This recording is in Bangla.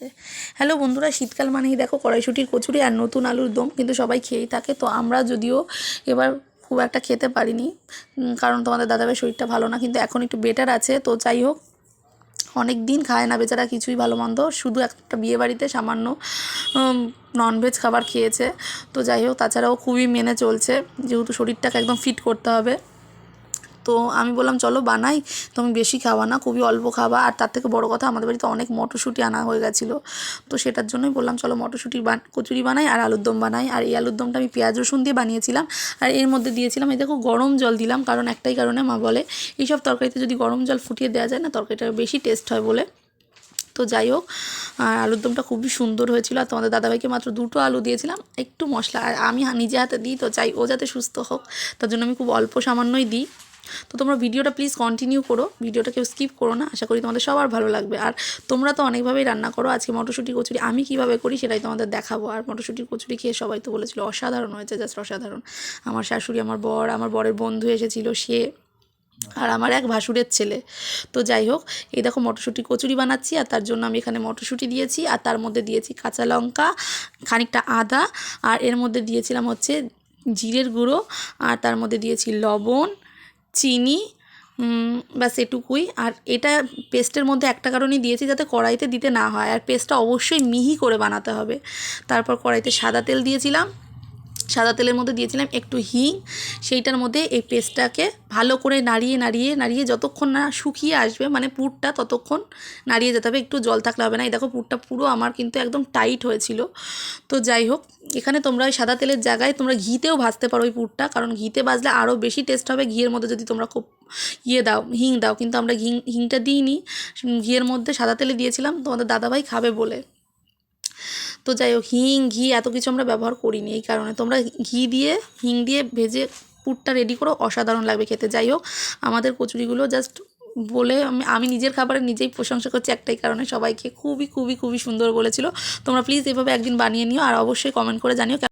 করতে। হ্যালো বন্ধুরা, শীতকাল মানেই দেখো কড়াইশুটির কচুরি আর নতুন আলুর দম কিন্তু সবাই খেয়েই থাকে। তো আমরা যদিও এবার খুব একটা খেতে পারিনি কারণ তোমাদের দাদাভাই শরীরটা ভালো না, কিন্তু এখন একটু বেটার আছে। তো যাই হোক, অনেক দিন খায় না বেচারা, কিছুই ভালো মন্দ। শুধু একটা বিয়ে বাড়িতে সামান্য ননভেজ খাবার খেয়েছে। তো যাই হোক, তাছাড়াও খুবই মেনে চলছে, যেহেতু শরীরটাকে একদম ফিট করতে হবে। তো আমি বললাম, চলো বানাই, তুমি বেশি খাওয়া না, খুবই অল্প খাওয়া আর তার থেকে বড় কথা, আমাদের বাড়িতে অনেক মটরশুঁটি আনা হয়ে গেছিল। তো সেটার জন্যই বললাম, চলো মটরশুঁটি বান, কচুরি বানাই আর আলুর দম বানাই। আর এই আলুর দমটা আমি পেঁয়াজ, রসুন দিয়ে বানিয়েছিলাম। আর এর মধ্যে দিয়েছিলাম, এই দেখো, গরম জল দিলাম, কারণ একটাই কারণে মা বলে, এইসব তরকারিতে যদি গরম জল ফুটিয়ে দেওয়া যায় না, তরকারিটা বেশি টেস্ট হয় বলে। তো যাই হোক, আর আলুর দমটা খুবই সুন্দর হয়েছিল। আর তোমাদের দাদাভাইকে মাত্র দুটো আলু দিয়েছিলাম, একটু মশলা। আর আমি নিজে হাতে দিই, তো চাই ও যাতে সুস্থ হোক, তার জন্য আমি খুব অল্প সামান্যই দিই। তো তোমরা ভিডিওটা প্লিজ কন্টিনিউ করো। ভিডিওটা কেউ স্কিপ করো না। আশা করি তোমাদের সবার ভালো লাগবে। আর তোমরা তো অনেকভাবেই রান্না করো। আজকে মটরশুঁটি কচুরি আমি কীভাবে করি সেটাই তোমাদের দেখাবো। আর মটরশুঁটির কচুরি খেয়ে সবাই তো বলেছিল অসাধারণ হয়েছে জাস্ট অসাধারণ। আমার শাশুড়ি, আমার বর, আমার বরের বন্ধু এসেছিল, সে আর আমার এক ভাসুরের ছেলে। তো যাই হোক, এই দেখো মটরশুঁটি কচুরি বানাচ্ছি আর তার জন্য আমি এখানে মটরশুঁটি দিয়েছি আর তার মধ্যে দিয়েছি কাঁচা লঙ্কা, খানিকটা আদা আর এর মধ্যে দিয়েছিলাম হচ্ছে জিরের গুঁড়ো আর তার মধ্যে দিয়েছি লবণ চিনি বাস এটুকুই। আর এটা পেস্টের মধ্যে একটা কারণেই দিয়েছি যাতে কড়াইতে দিতে না হয়। আর পেস্টটা অবশ্যই মিহি করে বানাতে হবে। তারপর কড়াইতে সাদা তেল দিয়েছিলাম। সাদা তেলের মধ্যে দিয়েছিলাম একটু হিং। সেইটার মধ্যে এই পেস্টটাকে ভালো করে নাড়িয়ে নাড়িয়ে নাড়িয়ে যতক্ষণ না শুকিয়ে আসবে মানে পুরটা ততক্ষণ নাড়িয়ে যেতে হবে। একটু জল থাকলে হবে না। এই দেখো পুরটা পুরো আমার কিন্তু একদম টাইট হয়েছিল। তো যাই হোক, এখানে তোমরা ওই সাদা তেলের জায়গায় তোমরা ঘিতেও ভাজতে পারো ওই পুরটা, কারণ ঘিতে ভাজলে আরও বেশি টেস্ট হবে ঘিয়ের মধ্যে যদি তোমরা খুব ইয়ে দাও, হিং দাও। কিন্তু আমরা হিং হিংটা দিইনি। ঘিয়ের মধ্যে সাদা তেলে দিয়েছিলাম। তোমাদের দাদাভাই খাবে বলে। তো যাই হোক, হিং, ঘি এত কিছু আমরা ব্যবহার করিনি এই কারণে। তোমরা ঘি দিয়ে, হিং দিয়ে ভেজে পুরটা রেডি করো, অসাধারণ লাগবে খেতে। যাই হোক, আমাদের কচুরিগুলো জাস্ট বলে আমি আমি নিজের খাবারে নিজেই প্রশংসা করছি একটাই কারণে। সবাইকে খুবই খুবই খুবই সুন্দর বলেছিল। তোমরা প্লিজ এভাবে একদিন বানিয়ে নিও আর অবশ্যই কমেন্ট করে জানিও